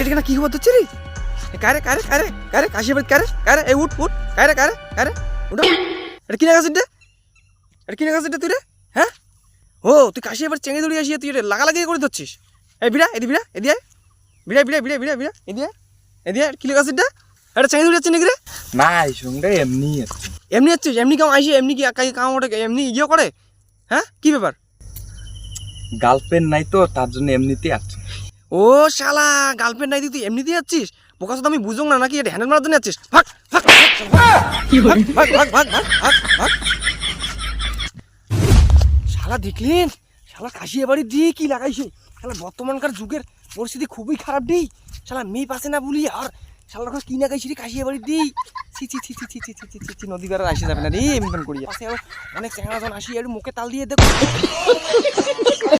এটা কি খবর হচ্ছে রে কারে কারে কারে কারে? কাশি বাড়ি কারে? কারে? এই উঠ উঠ। কারে কারে কারে? উঠো। এটা কিনে গেছিস রে? এটা কিনে গেছিস তুই রে? হ্যাঁ? ও তুই কাশি এবার চেঙে দৌড়িয়ে আসিয়ে তুই লাগালাগি করে ধরছিস। এই বিড়া এদি বিড়া এদি আয়। বিড়া বিড়া বিড়া বিড়া বিড়া এদি আয়। এদি আয়। কিনে গেছিস রে? এটা চেঙে দৌড়িয়ে যাচ্ছে নাকি রে? না এই সঙ্গে এমনি আছে এমনি হচ্ছিস এমনি কাম আইসি এমনি কি কাই কাম ওটা এমনি ইয়ে করে? হ্যাঁ? কি ব্যাপার? গার্লফ্রেন্ড নাই তো তার জন্য এমনিতে আছে ও শালা গার্লফ্রেন্ড নাই দি তুই এমনিতেই যাচ্ছিস? বোকা আমি বুঝুক না, নাকি এটা হ্যান্ডেল মারার জন্য যাচ্ছিস? ভাগ ভাগ শালা দেখলেন? শালা কাশিয়ে বাড়ি দিয়ে কি লাগাইছে? শালা বর্তমানকার যুগের পরিস্থিতি খুবই খারাপ দিই শালা মেয়ে পাশে না বলি আর শালা এখন কি লাগাইছি রে কাশিয়ে বাড়ি দিই ছি ছি ছি ছি ছি ছি ছি ছি ছি, নদী বেড়ার আসে যাবে না রে, এমন করি পাশে অনেক চ্যাংড়া জন আসি আর মুখে তাল দিয়ে দেখো।